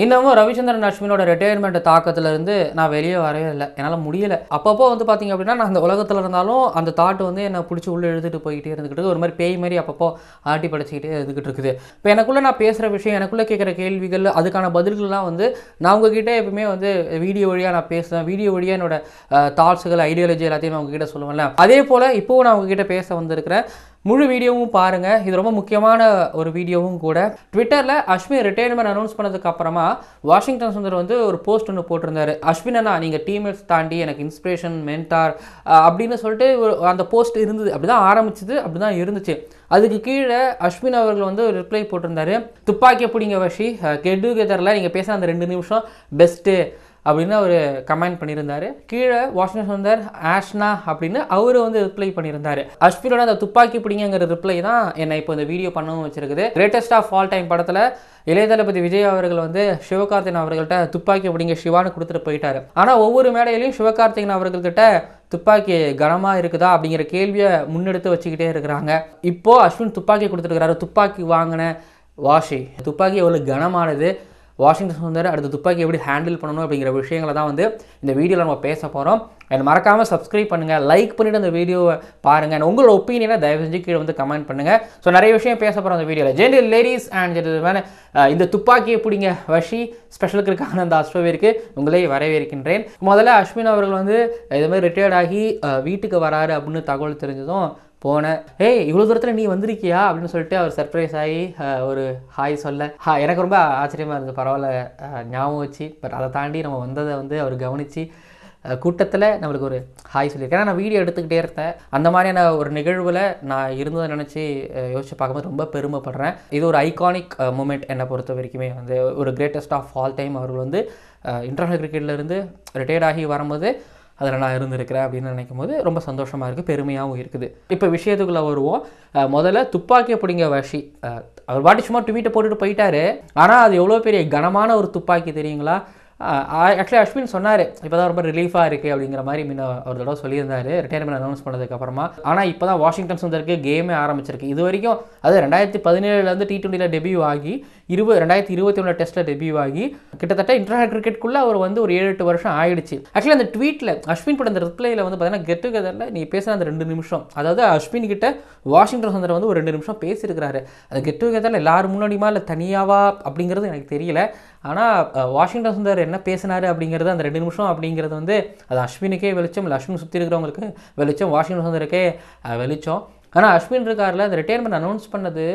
இன்னமும் ரவிச்சந்திரன் லட்சுமியோட ரிட்டையர்மெண்ட் தாக்கத்துல இருந்து நான் வெளியே வரவே இல்லை. என்னால் முடியல. அப்பப்போ வந்து பார்த்தீங்க அப்படின்னா நான் அந்த உலகத்தில் இருந்தாலும் அந்த தாட்டு வந்து என்னை பிடிச்சி உள்ளே எழுதிட்டு போய்கிட்டே இருந்துக்கிட்டு ஒரு மாதிரி பேய் மாதிரி அப்பப்போ ஆட்டி படைச்சிக்கிட்டே இருந்துக்கிட்டு இருக்குது. இப்போ எனக்குள்ளே நான் பேசுகிற விஷயம் எனக்குள்ளே கேட்குற கேள்விகள் அதுக்கான பதில்கள்லாம் வந்து நான் உங்ககிட்ட எப்பவுமே வந்து வீடியோ வழியாக நான் பேசுவேன். வீடியோ வழியாக என்னோட தாட்ஸுகள் ஐடியாலஜி எல்லாத்தையும் நான் உங்ககிட்ட சொல்லுவேன்ல. அதே போல் இப்போவும் நான் உங்ககிட்ட பேச வந்திருக்கிறேன். முழு வீடியோவும் பாருங்கள் இது ரொம்ப முக்கியமான ஒரு வீடியோவும் கூட. ட்விட்டரில் அஸ்வின் ரிட்டையர்மெண்ட் அனௌன்ஸ் பண்ணதுக்கு அப்புறமா வாஷிங்டன் சுந்தர் வந்து ஒரு போஸ்ட் ஒன்று போட்டிருந்தாரு. அஸ்வின் அண்ணா நீங்கள் டீம்மேட்ஸ் தாண்டி எனக்கு இன்ஸ்பிரேஷன் மென்டார் அப்படின்னு சொல்லிட்டு ஒரு அந்த போஸ்ட் இருந்தது. அப்படி தான் ஆரம்பிச்சது. அப்படி தான் இருந்துச்சு. அதுக்கு கீழே அஸ்வின் அவர்கள் வந்து ஒரு ரிப்ளை போட்டிருந்தாரு. துப்பாக்கியை பிடிங்க வஷி. கெட் டுகெதரில் நீங்கள் பேசுகிற அந்த ரெண்டு நிமிஷம் பெஸ்ட்டு அப்படின்னு அவர் கமெண்ட் பண்ணியிருந்தார். கீழே வாஷிங்டன் சுந்தர் ஆஷ்னா அப்படின்னு அவர் வந்து ரிப்ளை பண்ணியிருந்தார். அஸ்வினோட அந்த துப்பாக்கி பிடிங்கிற ரிப்ளை தான் என்னை இப்போ இந்த வீடியோ பண்ணவும் வச்சிருக்குது. கிரேட்டஸ்ட் ஆஃப் ஆல் டைம் படத்தில் இளைய தளபதி விஜய் அவர்கள் வந்து சிவகார்த்திகன் அவர்கள்ட்ட துப்பாக்கி பிடிங்க சிவான்னு கொடுத்துட்டு போயிட்டாரு. ஆனால் ஒவ்வொரு மேடையிலையும் சிவகார்த்திகன் அவர்கள்கிட்ட துப்பாக்கி கனமாக இருக்குதா அப்படிங்கிற கேள்வியை முன்னெடுத்து வச்சுக்கிட்டே இருக்கிறாங்க. இப்போ அஸ்வின் துப்பாக்கி கொடுத்துருக்கிறாரு துப்பாக்கி வாங்கின வாஷி துப்பாக்கி எவ்வளோ கனமானது. வாஷிங்டன் சுந்தர் அடுத்த துப்பாக்கி எப்படி ஹேண்டில் பண்ணணும் அப்படிங்கிற விஷயங்களை தான் வந்து இந்த வீடியோவில் நம்ம பேச போகிறோம் அண்ட் மறக்காமல் சப்ஸ்கிரைப் பண்ணுங்கள் லைக் பண்ணிவிட்டு அந்த வீடியோவை பாருங்கள் அண்ட் உங்களோட ஒப்பீனியனை தயவு செஞ்சு கீழே வந்து கமெண்ட் பண்ணுங்கள் ஸோ நிறைய விஷயம் பேச போகிறோம் அந்த வீடியோவில் ஜென்ரல் லேடிஸ் அண்ட் ஜென்ரல்மேன் இந்த துப்பாக்கியை பிடிங்க வஷி. ஸ்பெஷலுக்கு இருக்கான அந்த அஸ்வவிற்கு உங்களை வரவேற்கின்றேன். முதல்ல அஸ்வின் அவர்கள் வந்து இதுமாதிரி ரிட்டையர்ட் ஆகி வீட்டுக்கு வராரு அப்படின்னு தகவல் தெரிஞ்சதும் போனேன் ஏய் இவ்வளோ தூரத்தில் நீ வந்திருக்கியா? அப்படின்னு சொல்லிட்டு அவர் சர்ப்ரைஸ் ஆகி ஒரு ஹாய் சொல்ல. ஹா எனக்கு ரொம்ப ஆச்சரியமாக இருந்தது. பரவாயில்ல ஞாபகம் வச்சு. பட் அதை தாண்டி நம்ம வந்ததை வந்து அவர் கவனித்து கூட்டத்தில் நம்மளுக்கு ஒரு ஹாய் சொல்லியிருக்கேன் ஏன்னா நான் வீடியோ எடுத்துக்கிட்டே இருந்தேன். அந்த மாதிரியான ஒரு நிகழ்வில் நான் இருந்ததை நினச்சி யோசிச்சு பார்க்கும்போது ரொம்ப பெருமைப்படுறேன். இது ஒரு ஐகானிக் மூமெண்ட் என்னை பொறுத்த வரைக்குமே வந்து ஒரு கிரேட்டஸ்ட் ஆஃப் ஆல் டைம் அவர்கள் வந்து இன்டர்நேஷனல் கிரிக்கெட்லேருந்து ரிட்டையர்ட் ஆகி வரும்போது அதில் நான் இருந்திருக்கிறேன் அப்படின்னு நினைக்கும் போது ரொம்ப சந்தோஷமாக இருக்குது பெருமையாகவும் இருக்குது. இப்போ விஷயத்துக்குள்ளே வருவோம். முதல்ல துப்பாக்கியை பிடிங்க வஷி அவர் பாட்டி சும்மா ட்வீட்டை போட்டுட்டு போயிட்டாரு. ஆனால் அது எவ்வளோ பெரிய கனமான ஒரு துப்பாக்கி தெரியுங்களா? ஆக்சுவலி அஸ்வின் சொன்னார் இப்போ தான் ரொம்ப ரிலீஃபாக இருக்குது அப்படிங்கிற மாதிரி முன்ன ஒரு தடவை சொல்லியிருந்தார் ரிட்டையர்மெண்ட் அனௌன்ஸ் பண்ணதுக்கப்புறமா ஆனால் இப்போ தான் வாஷிங்டன் சுந்தருக்கு கேமே ஆரம்பிச்சிருக்கு. இது வரைக்கும் அது ரெண்டாயிரத்தி பதினேழுலேருந்து டி டுவெண்ட்டியில் டெபியூ ஆகி இருபது ரெண்டாயிரத்தி இருபத்தி ஒன்று டெஸ்ட்டில் டெபியூ ஆகி கிட்டத்தட்ட இன்டர்நேஷனல் கிரிக்கெட்டுக்குள்ளே அவர் வந்து ஒரு ஏழு எட்டு வருஷம் ஆயிடுச்சு. ஆக்சுவலி அந்த ட்வீட்டில் அஸ்வின் படம் அந்த ரிப்ளையில் வந்து பார்த்தீங்கன்னா கெட் டுகெதரில் நீ பேசுகிற அந்த ரெண்டு நிமிஷம். அதாவது அஸ்வின் கிட்ட வாஷிங்டன் சுந்தர் வந்து ஒரு ரெண்டு நிமிஷம் பேசியிருக்கிறாரு. அந்த கெட் டுகெதரில் எல்லாரும் முன்னாடியுமா இல்லை தனியாவா? அப்படிங்கிறது எனக்கு தெரியல. ஆனால் வாஷிங்டன் சுந்தர் என்ன பேசினாரு அப்படிங்கிறது அந்த ரெண்டு நிமிஷம் அப்படிங்கிறது வந்து அது அஸ்வினுக்கே வெளிச்சம் இல்லை அஸ்வின் சுற்றி இருக்கிறவங்களுக்கு வெளிச்சம் வாஷிங்டன் சுந்தருக்கே வெளிச்சம். ஆனால் அஸ்வின் இருக்கார்ல அந்த ரிட்டையர்மெண்ட் அனௌன்ஸ் பண்ணது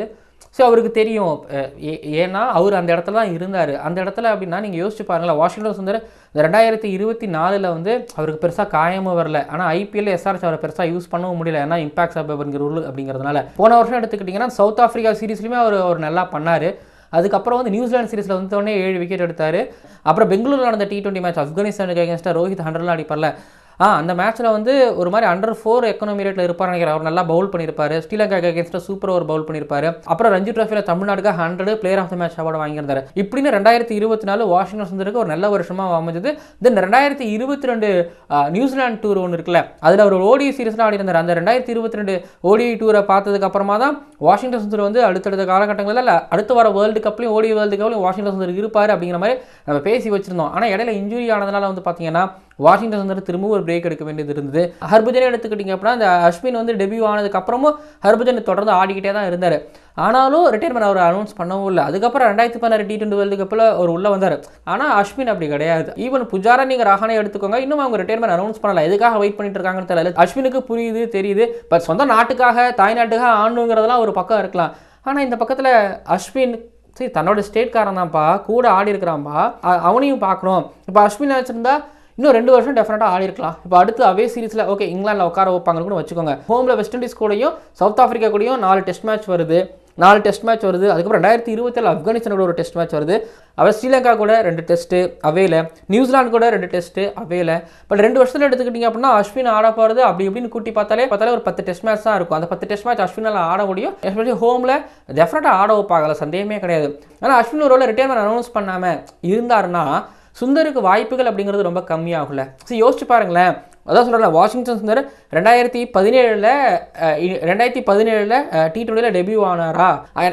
ஸோ அவருக்கு தெரியும். ஏ- ஏன்னா அவர் அந்த இடத்துல தான் இருந்தார். அந்த இடத்துல அப்படின்னா நீங்கள் யோசிச்சு பாருங்களேன் வாஷிங்டன் சுந்தர் ரெண்டாயிரத்தி இருபத்தி நாலில் வந்து அவருக்கு பெருசாக காயமும் வரல. ஆனால் ஐபிஎல் எஸ்ஆர்எஸ் அவரை பெருசாக யூஸ் பண்ணவும் முடியல. ஏன்னா இம்பாக்ட் சப் அப்படிங்கிற ரூல் அப்படிங்கிறதுனால. போன வருஷம் எடுத்துக்கிட்டிங்கன்னா சவுத் ஆஃப்ரிக்கா சீரீஸ்லையுமே அவர் அவர் நல்லா பண்ணார். அதுக்கப்புறம் வந்து நியூசிலாந்து சீரிஸில் வந்தோடனே ஏழு விக்கெட் எடுத்தார். அப்புறம் பெங்களூரில் நடந்த டி டுவெண்ட்டி மேட்ச் ஆஃப்கானிஸ்தானுக்கு அகேன்ஸ்டாக ரோஹித் ஹண்ட்ரட்லாம் அடிப்பார்ல. ஆ அந்த மேட்ச்சில் வந்து ஒரு மாதிரி அண்டர் ஃபோர் எக்கனாமி ரேட்டில் இருப்பார் நினைக்கிறேன். அவர் நல்லா பவுல் பண்ணியிருப்பார் ஸ்ரீலங்கா அகேன்ஸ்டாக சூப்பர் ஓவர் பவுல் பண்ணியிருப்பார் அப்புறம் ரஞ்சி ட்ராஃபியில் தமிழ்நாடுக்கு hundred player of the match award வாங்கியிருந்தார். இப்படின்னு ரெண்டாயிரத்தி இருபத்தி நாலு வாஷிங்டன் சுந்தருக்கு ஒரு நல்ல வருஷமாக அமைஞ்சது. தென் ரெண்டாயிரத்தி இருபத்தி ரெண்டு நியூசிலாந்து டூர் ஒன்று இருக்குல்ல அதில் அவர் ஓடி சீரீஸ்லாம் ஆடி இருந்தார் அந்த ரெண்டாயிரத்தி இருபத்தி ரெண்டு ஓடி டூரை பார்த்ததுக்கு அப்புறமா தான் வாஷிங்டன் சுந்தர் வந்து அடுத்தடுத்த காலகட்டங்களில் இல்லை அடுத்த வர வேர்ல்டு கப்லையும் ஓடி வேர்ல்டு கப்லையும் வாஷிங்டன் சுந்தர் இருப்பார் அப்படிங்கிற மாதிரி நம்ம பேசி வச்சிருந்தோம். ஆனால் இடையில இன்ஜுரி ஆனதுனால வந்து பார்த்தீங்கன்னா வாஷிங்டன் சுந்தர் திரும்பவும் ஒரு பிரேக் எடுக்க வேண்டியது இருந்தது. ஹர்பஜனை எடுத்துக்கிட்டிங்க அப்படின்னா அந்த அஸ்வின் வந்து டெபியூ ஆனதுக்கு அப்புறமும் ஹர்பஜன் தொடர்ந்து ஆடிக்கிட்டே தான் இருந்தார். ஆனாலும் ரிட்டையர்மெண்ட் அவர் அனௌன்ஸ் பண்ணவும் இல்லை. அதுக்கப்புறம் ரெண்டாயிரத்தி பதினாறு டி டுவெண்ட்டி வேர்ல்டு கப்பில் அவர் உள்ளே வந்தார். ஆனால் அஸ்வின் அப்படி கிடையாது. ஈவன் புஜாரா நீங்கள் ரஹானே எடுத்துக்கோங்க இன்னும் அவங்க ரிட்டையர்மெண்ட் அனௌன்ஸ் பண்ணல. எதுக்காக வெயிட் பண்ணிட்டு இருக்காங்கன்னு தெரியல. அஸ்வினுக்கு புரியுது தெரியுது. பட் சொந்த நாட்டுக்காக தாய்நாட்டுக்காக ஆடணுங்கிறதெல்லாம் ஒரு பக்கம் இருக்கலாம். ஆனால் இந்த பக்கத்தில் அஸ்வின் சரி தன்னோட ஸ்டேட்காரன் தான்ப்பா கூட ஆடி இருக்கிறான்ப்பா. அவனையும் பார்க்குறோம் இப்போ அஸ்வின் வச்சிருந்தா இன்னும் ரெண்டு வருஷம் டெஃபினட்டாக ஆடி இருக்கலாம் இப்போ அடுத்து அவே சீரிஸில் ஓகே இங்கிலாண்டில் உட்கார வைப்பாங்கன்னு கூட வச்சுக்கோங்க. ஹோமில் வெஸ்ட் இண்டீஸ் கூடயும் சவுத் ஆஃப்ரிக்கா கூடயும் நாலு டெஸ்ட் மேட்ச் வருது. நாலு டெஸ்ட் மேட்ச் வருது. அதுக்கப்புறம் ரெண்டாயிரத்தி இருபத்தேழு ஆப்கானிஸ்தான் கூட ஒரு டெஸ்ட் மேட்ச் வருது. அவர் ஸ்ரீலங்கா கூட ரெண்டு டெஸ்ட்டு அவையில் நியூசிலாந்து கூட ரெண்டு டெஸ்ட்டு அவையில் பட் ரெண்டு வருஷத்தில் எடுத்துக்கிட்டிங்க அப்படின்னா அஸ்வின் ஆட போகிறது அப்படி இப்படின்னு கூட்டி பார்த்தாலே பார்த்தாலே ஒரு பத்து டெஸ்ட் மேட்ச் தான் இருக்கும். அந்த பத்து டெஸ்ட் மேட்ச் அஸ்வினால் ஆட முடியும். எஸ்பெஷலி ஹோமில் டெஃபினட்டாக ஆட வைப்பாங்கல்ல சந்தேகமே கிடையாது. ஆனால் அஸ்வின் ஒரு ரிட்டையர்மெண்ட் அனௌன்ஸ் பண்ணாமல் இருந்தாருன்னா சுந்தருக்கு வாய்ப்புகள் அப்படிங்கிறது ரொம்ப கம்மியாகல சரி யோசிச்சு பாருங்களேன். அதான் சொல்கிறேன் வாஷிங்டன் சுந்தர் ரெண்டாயிரத்தி பதினேழில் ரெண்டாயிரத்தி பதினேழில் டி டுவெண்ட்டியில் டெபியூ ஆனாரா?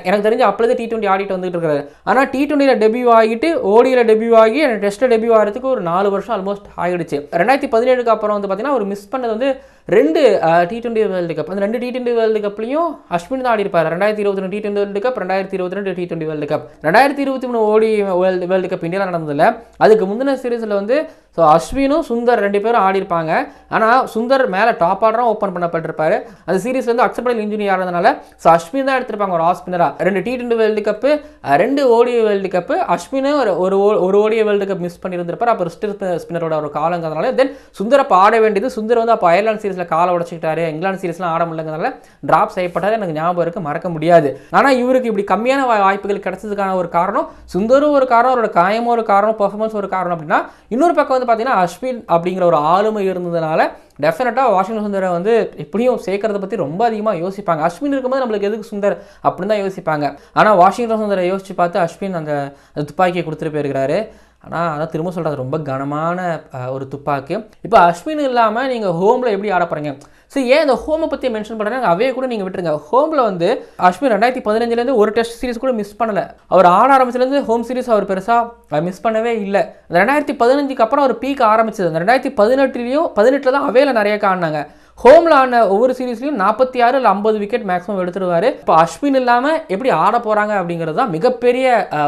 எனக்கு தெரிஞ்சு அப்பொழுது டி டுவெண்ட்டி ஆடிட்டு வந்துட்டு இருக்காரு. ஆனால் டி டுவெண்ட்டியில் டெபியூ ஆகிட்டு ஓடியில் டெபியூ ஆகி டெஸ்ட்டில் டெபியூ ஆகிறதுக்கு ஒரு நாலு வருஷம் ஆல்மோஸ்ட் ஆகிடுச்சு ரெண்டாயிரத்தி பதினேழுக்கு அப்புறம் வந்து பார்த்தீங்கன்னா அவர் மிஸ் பண்ணது வந்து ரெண்டு டி டுவெண்ட்டி வேர்ல்டு கப் அந்த ரெண்டு டி டுவெண்ட்டி வேர்ல்டு கப்லையும் அஸ்வின் தான் ஆடிப்பார் ரெண்டாயிரத்தி இருபத்தி ரெண்டு டி டுவெண்ட்டி வேர்ல்டு கப் ரெண்டாயிரத்தி இருபத்தி ரெண்டு டி டுவெண்ட்டி வேர்ல்டு கப் ரெண்டாயிரத்தி இருபத்தி மூணு ஓடி வேர்ல்டு வேர்ல்டு கப் இந்தியாவில் நடந்ததில்ல அதுக்கு முந்தின சீரீஸில் வந்து ஸோ அஸ்வினும் சுந்தர் ரெண்டு பேரும் ஆடி இருப்பாங்க ஆனால் சுந்தர் மேலே டாப் ஆர்டராக ஓப்பன் பண்ணப்பட்டிருப்பார். அந்த சீரீஸ்லேருந்து வந்து அக்செப்டபிள் இன்ஜுரி ஆனதுனால ஸோ அஸ்வின் தான் எடுத்திருப்பாங்க ஒரு ஆஸ்பினராக ரெண்டு டி டுவெண்ட்டி வேர்ல்டு கப்பு ரெண்டு ஓடிய வேர்ல்டு கப்பு அஸ்வினு ஒரு ஒரு ஓ- ஒரு ஓடிய வேர்ல்டு கப் மிஸ் பண்ணியிருந்திருப்பார். அப்போ ரிஸ்ட் ஸ்பின்னரோட ஒரு காலங்கிறதுனால தென் சுந்தர் அப்போ ஆட வேண்டியது சுந்தர் வந்து அப்போ அயர்லாந்து சீரீஸில் காலை உடச்சிக்கிட்டாரு. இங்கிலாந்து சீரீஸ்லாம் ஆட முடியலங்கிறதுனால ட்ராப் செய்யப்பட்டாரு. எனக்கு ஞாபகம் இருக்கு மறக்க முடியாது. ஆனால் இவருக்கு இப்படி கம்மியான வாய்ப்புகள் கிடைச்சதுக்கான ஒரு காரணம் சுந்தரும் ஒரு காரணம் அவரோட காயமும் ஒரு காரணம் பெர்ஃபார்மன்ஸ் ஒரு காரணம் அப்படின்னா இன்னொரு பக்கம் வந்து பார்த்தீங்கன்னா அஸ்வின் அப்படிங்கிற ஒரு ஆளுமை இருந்ததுனால டெஃபினட்டாக வாஷிங்டன் சுந்தரை வந்து இப்படியும் சேர்க்கறத பற்றி ரொம்ப அதிகமாக யோசிப்பாங்க. அஸ்வின் இருக்கும்போது நம்மளுக்கு எதுக்கு சுந்தர் அப்படின்னு தான் யோசிப்பாங்க. ஆனால் வாஷிங்டன் சுந்தரை யோசிச்சு பார்த்து அஸ்வின் அந்த துப்பாக்கியை கொடுத்துட்டு போயிருக்கிறாரு. ஆனால் அதான் திரும்ப சொல்கிறது ரொம்ப கனமான ஒரு துப்பாக்கி. இப்போ அஸ்வின் இல்லாமல் நீங்கள் ஹோமில் எப்படி ஆட போகிறீங்க ஸோ ஏன் இந்த ஹோமை பற்றி மென்ஷன் பண்ணுறாங்க அவையே கூட நீங்கள் விட்டுருங்க. ஹோமில் வந்து அஸ்வின் ரெண்டாயிரத்தி பதினஞ்சுலேருந்து ஒரு டெஸ்ட் சீரிஸ் கூட மிஸ் பண்ணலை. அவர் ஆட ஆரம்பிச்சதுலேருந்து ஹோம் சீரிஸ் அவர் பெருசாக மிஸ் பண்ணவே இல்லை. அந்த ரெண்டாயிரத்தி பதினஞ்சுக்கு அப்புறம் அவர் பீக் ஆரம்பிச்சது. அந்த ரெண்டாயிரத்தி பதினெட்டுலேயும் பதினெட்டில் தான் அவையில் நிறைய காணினாங்க. ஹோமில் ஆன ஒவ்வொரு சீரீஸ்லையும் நாற்பத்தி ஆறு இல்லை ஐம்பது விக்கெட் மேக்ஸிமம் எடுத்துருவாரு. இப்போ அஸ்வின் இல்லாமல் எப்படி ஆட போகிறாங்க அப்படிங்கிறது தான் மிகப்பெரிய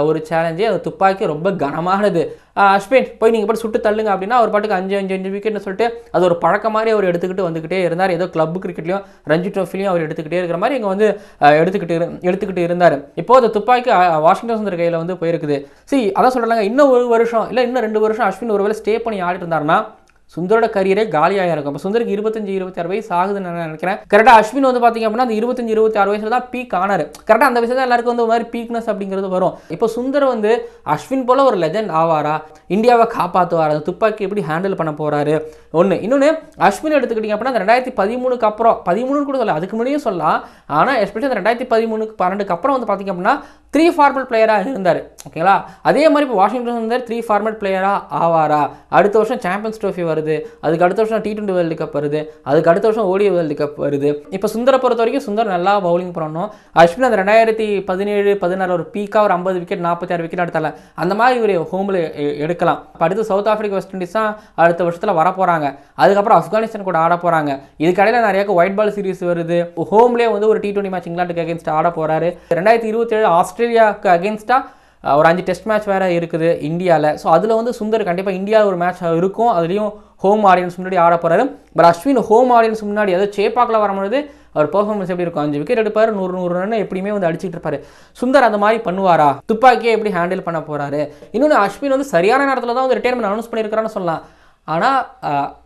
ஒரு சேலஞ்சு அது துப்பாக்கி ரொம்ப கனமானது. அஸ்வின் போய் நீங்கள் போய் சுட்டு தள்ளுங்க அப்படின்னா அவர் பாட்டுக்கு அஞ்சு அஞ்சு அஞ்சு விக்கெட்னு சொல்லிட்டு அது ஒரு பழக்க மாதிரி அவர் எடுத்துக்கிட்டு வந்துக்கிட்டே இருந்தார். ஏதோ கிளப் கிரிக்கெட்லையும் ரஞ்சி ட்ரோஃபிலையும் அவர் எடுத்துக்கிட்டே இருக்கிற மாதிரி இங்கே வந்து எடுத்துக்கிட்டு இரு- எடுத்துக்கிட்டு இருந்தார். இப்போ அந்த துப்பாக்கி வாஷிங்டன் சுந்தர் கையில் வந்து போயிருக்குது. சரி அதான் சொல்கிறாங்க இன்னும் ஒரு வருஷம் இல்லை இன்னும் ரெண்டு வருஷம் அஸ்வின் ஒருவேளை ஸ்டே பண்ணி ஆடிட்டு இருந்தாருன்னா சுந்தரோட கரியரே காலியாக இருக்கும். அப்போ சுந்தருக்கு இருபத்தஞ்சு இருபத்தி ஆறு வயசு ஆகுதுன்னு நான் நினைக்கிறேன். கரெக்டாக அஸ்வின் வந்து பார்த்தீங்க அப்படின்னா அந்த இருபத்தஞ்சு இருபத்தி ஆறு வயசுல தான் பீக் ஆனார். கரெக்டாக அந்த வயசுல தான் எல்லாருக்கும் வந்து ஒரு மாதிரி பீக்னஸ் அப்படிங்கிறது வரும். இப்போ சுந்தர் வந்து அஸ்வின் போல ஒரு லெஜண்ட் ஆவாரா? இந்தியாவை காப்பாற்றுவார் அந்த துப்பாக்கி எப்படி ஹேண்டில் பண்ண போகிறாரு ஒன்று இன்னொன்று அஸ்வின் எடுத்துக்கிட்டிங்க அப்படின்னா அந்த ரெண்டாயிரத்தி பதிமூணுக்கு அப்புறம் பதிமூணுன்னு கூட சொல்லலாம் அதுக்கு முன்னாடியும் சொல்லலாம். ஆனால் எஸ்பெஷலி அந்த ரெண்டாயிரத்தி பதிமூணுக்கு பன்னெண்டுக்கு அப்புறம் வந்து பார்த்தீங்க அப்படின்னா த்ரீ ஃபார்மல் பிளேயராக இருந்தார் ஓகேங்களா அதே மாதிரி இப்போ வாஷிங்டன் இருந்தார் த்ரீ ஃபார்மேட் பிளேயராக ஆவாரா? அடுத்த வருஷம் சாம்பியன்ஸ் ட்ரோஃபி வருது அதுக்கு அடுத்த வருஷம் டி டுவெண்ட்டி வேர்ல்டு கப் வருது அதுக்கு அடுத்த வருஷம் ஓடிய வேர்ல்டு கப் வருது. இப்போ சுந்தரை பொறுத்த வரைக்கும் சுந்தர் நல்லா பவுலிங் பண்ணணும். அஸ்வின் அந்த ரெண்டாயிரத்தி பதினேழு பதினாறு ஒரு பீக்காக ஒரு ஐம்பது விக்கெட் நாற்பத்தி ஆறு விக்கெட் எடுத்தால அந்த மாதிரி இவர் ஹோமில் எடுக்கலாம். இப்போ அடுத்து சவுத் ஆஃப்ரிக்கா வெஸ்ட் இண்டீஸ் தான் அடுத்த வருஷத்தில் வர போகிறாங்க அதுக்கப்புறம் ஆப்கானிஸ்தான் கூட ஆட போகிறாங்க இதுக்கடையில் நிறைய ஒயிட் பால் சீரிஸ் வருது. ஹோம்லேயே வந்து ஒரு டி டுவெண்ட்டி மேட்ச் இங்கிலாந்துக்கு அகேன்ஸ்ட் ஆட போகிறாரு ரெண்டாயிரத்தி இருபத்தேழு ஆஸ்திரேலியாவுக்கு அகேன்ஸ்டாக ஒரு அஞ்சு டெஸ்ட் மேட்ச் வேறு இருக்குது இந்தியாவில் ஸோ அதில் வந்து சுந்தர் கண்டிப்பாக இந்தியாவில் ஒரு மேட்ச் இருக்கும். அதுலேயும் ஹோம் ஆடியன்ஸ் முன்னாடி ஆட போகிறாரு பட் அஸ்வின் ஹோம் ஆடியன்ஸ் முன்னாடி அதாவது சேப்பாக்கில் வரும்பொழுது அவர் பெர்ஃபார்மன்ஸ் எப்படி இருக்கும்? அஞ்சு விக்கெட் எடுப்பார் நூறு நூறு ரன் எப்படியுமே வந்து அடிச்சிட்டு இருப்பாரு. சுந்தர் அந்த மாதிரி பண்ணுவாரா? துப்பாக்கியை எப்படி ஹேண்டில் பண்ண போறாரு? இன்னொன்று அஸ்வின் வந்து சரியான நேரத்தில் தான் வந்து ரிட்டையர்மெண்ட் அனௌன்ஸ் பண்ணியிருக்காருன்னு சொல்லலாம். ஆனால்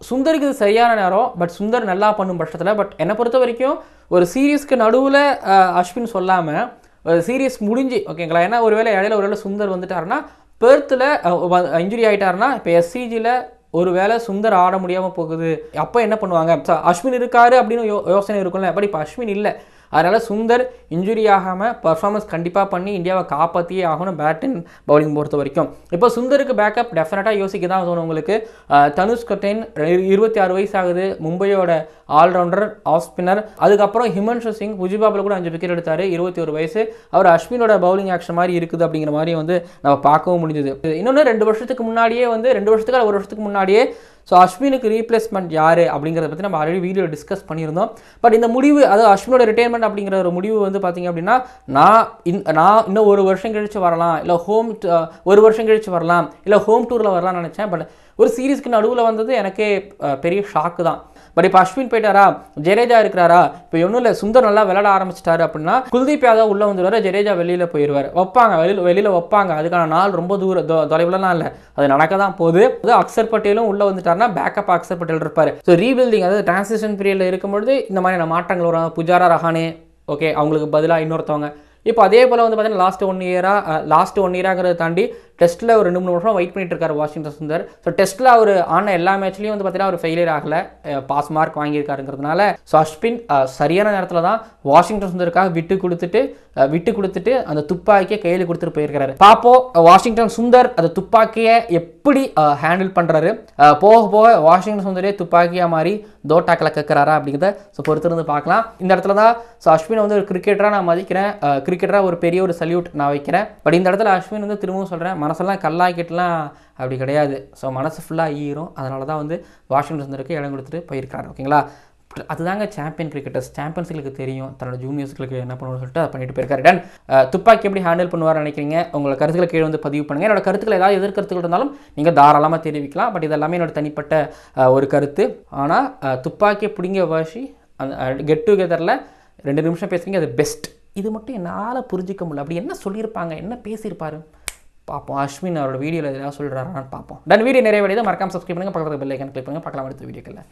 சுந்தருக்கு இது சரியான நேரம் பட் சுந்தர் நல்லா பண்ணும் பட்சத்தில் பட் என்னை பொறுத்த வரைக்கும் ஒரு சீரீஸ்க்கு நடுவில் அஸ்வின் சொல்லாமல் சீரியஸ் முடிஞ்சு ஓகேங்களா ஏன்னா ஒருவேளை இடையில ஒருவேளை சுந்தர் வந்துட்டாருன்னா பெர்த்தில் இன்ஜுரி ஆகிட்டாருன்னா இப்போ எஸ்சிஜியில் ஒருவேளை சுந்தர் ஆட முடியாமல் போகுது. அப்போ என்ன பண்ணுவாங்க? அஸ்வின் இருக்காரு அப்படின்னு யோ யோசனை இருக்கும்ல. பட் இப்போ அஸ்வின் இல்லை. அதனால் சுந்தர் இன்ஜுரி ஆகாமல் பர்ஃபார்மன்ஸ் கண்டிப்பாக பண்ணி இந்தியாவை காப்பாற்றியே ஆகணும் பேட் பவுலிங் பொறுத்த வரைக்கும். இப்போ சுந்தருக்கு பேக்கப் டெஃபினட்டாக யோசிக்க தான் தோணும் உங்களுக்கு. தனுஷ் கட்டேன் இருபத்தி ஆறு வயசு ஆகுது மும்பையோட ஆல்ரவுண்டர் ஆஃப் ஸ்பின்னர் அதுக்கப்புறம் ஹிமன்ஷு சிங் புஜிபாபில் கூட அஞ்சு விக்கெட் எடுத்தார். இருபத்தி ஒரு வயசு. அவர் அஸ்வினோட பவுலிங் ஆக்ஷன் மாதிரி இருக்குது அப்படிங்கிற மாதிரி வந்து நம்ம பார்க்கவும் முடிஞ்சது. இன்னொன்று ரெண்டு வருஷத்துக்கு முன்னாடியே வந்து ரெண்டு வருஷத்துக்கு ஒரு வருஷத்துக்கு முன்னாடியே ஸோ அஸ்வினுக்கு ரீப்ளேஸ்மெண்ட் யார் அப்படிங்கிறத பற்றி நம்ம ஆல்ரெடி வீடியோ டிஸ்கஸ் பண்ணியிருந்தோம். பட் இந்த முடிவு அதாவது அஸ்வினோட ரிட்டையர்மெண்ட் அப்படிங்கிற ஒரு முடிவு வந்து பார்த்தீங்க அப்படின்னா நான் இன் நான் இன்னும் ஒரு வருஷம் கழித்து வரலாம். இல்லை ஹோம் ஒரு வருஷம் கழித்து வரலாம். இல்லை ஹோம் டூரில் வரலாம்னு நினச்சேன். பட் ஒரு சீரீஸ்க்கு நடுவில் வந்தது எனக்கே பெரிய ஷாக்கு தான். பட் இப்போ அஸ்வின் போயிட்டாரா? ஜடேஜா இருக்கிறாரா? இப்போ ஒன்றும் இல்லை சுந்தர் நல்லா விளையாட ஆரம்பிச்சிட்டாரு அப்படின்னா குல்தீப் யாதவ் உள்ள வந்துடுவார் ஜடேஜா வெளியில் போயிடுவார் வைப்பாங்க வெளியில் வெளியில் வைப்பாங்க. அதுக்கான நாள் ரொம்ப தூர தொ- தொலைவுலலாம் இல்லை. அது நடக்க தான் போகுது. அது அக்சர் பட்டேலும் உள்ள வந்துட்டாருன்னா பேக்கப் அக்சர் பட்டேல் இருப்பார். ஸோ ரீபில்டிங் அதாவது டிரான்சிஷன் பீரியடில் இருக்கும்பொழுது இந்த மாதிரியான மாற்றங்கள் வரும். புஜாரா ரஹானே ஓகே அவங்களுக்கு பதிலாக இன்னொருத்தவங்க. இப்போ அதே போல் வந்து பார்த்தீங்கன்னா லாஸ்ட் ஒன் இயராக லாஸ்ட் ஒன் இயராங்கிறத தாண்டி டெஸ்ட்டில் ஒரு ரெண்டு மூணு வருஷம் வெயிட் பண்ணிட்டு இருக்காரு வாஷிங்டன் சுந்தர். ஸோ டெஸ்ட்டில் அவர் ஆன எல்லா மேட்ச்லையும் வந்து பார்த்தீங்கன்னா அவர் ஃபெயிலியர் ஆகல. பாஸ் மார்க் வாங்கியிருக்காருங்கிறதுனால. ஸோ அஸ்வின் சரியான நேரத்தில் தான் வாஷிங்டன் சுந்தருக்காக விட்டு கொடுத்துட்டு விட்டு கொடுத்துட்டு அந்த துப்பாக்கியை கையில் கொடுத்துட்டு போயிருக்கிறாரு. பாப்போ வாஷிங்டன் சுந்தர் அந்த துப்பாக்கியை எப்படி ஹேண்டில் பண்ணுறாரு போக போக வாஷிங்டன் சுந்தரே துப்பாக்கியாக மாறி தோட்டாக்களை கேட்குறாரா அப்படிங்கிறத ஸோ பொறுத்திருந்து பார்க்கலாம். இந்த இடத்துல தான் ஸோ அஸ்வினை வந்து ஒரு கிரிக்கெட்டராக நான் மதிக்கிறேன். கிரிக்கெட்டராக ஒரு பெரிய ஒரு சல்யூட் நான் வைக்கிறேன். பட் இந்த இடத்துல அஸ்வின் வந்து திரும்பவும் சொல்கிறேன் மனசெல்லாம் கல்லாக்கிட்டுலாம் அப்படி கிடையாது. ஸோ மனசு ஃபுல்லாக ஈரும். அதனால தான் வந்து வாஷிங்டன் சுந்தருக்கு இடம் கொடுத்துட்டு போயிருக்காரு. ஓகேங்களா? அதுதாங்க சாம்பியன் கிரிக்கெட்டர்ஸ் சாம்பியன்ஸுகளுக்கு தெரியும். தன்னோட ஜூனியர்ஸ்களுக்கு என்ன பண்ணணும்னு சொல்லிட்டு அதை பண்ணிட்டு போயிருக்காரு. டன் துப்பாக்கி எப்படி ஹேண்டில் பண்ணுவார் நினைக்கிறீங்க? உங்களோட கருத்துக்களை கீழே வந்து பதிவு பண்ணுங்கள் என்னோட கருத்துக்கள் ஏதாவது எதிர்கருத்துக்கள் இருந்தாலும் நீங்கள் தாராளமாக தெரிவிக்கலாம். பட் இதெல்லாமே என்னோட தனிப்பட்ட ஒரு கருத்து. ஆனால் துப்பாக்கியை பிடிங்க வாஷி அந்த கெட் டுகெதரில் ரெண்டு நிமிஷம் பேசுறீங்க அது பெஸ்ட் இது மட்டும் என்னால் புரிஞ்சிக்க முடியல. அப்படி என்ன சொல்லியிருப்பாங்க? என்ன பேசியிருப்பாரு? பார்ப்போம். அஸ்வின் அவரோட வீடியோவில் எதாவது சொல்கிறாரான்னு பார்ப்போம். டன் வீடியோ நிறைய மறக்காம சப்ஸ்கிரைப் பண்ணுங்கள் பக்கத்தில் பெல் கிளிக் பண்ணுங்கள் பார்க்கலாம் அடுத்த வீடியோக்கில்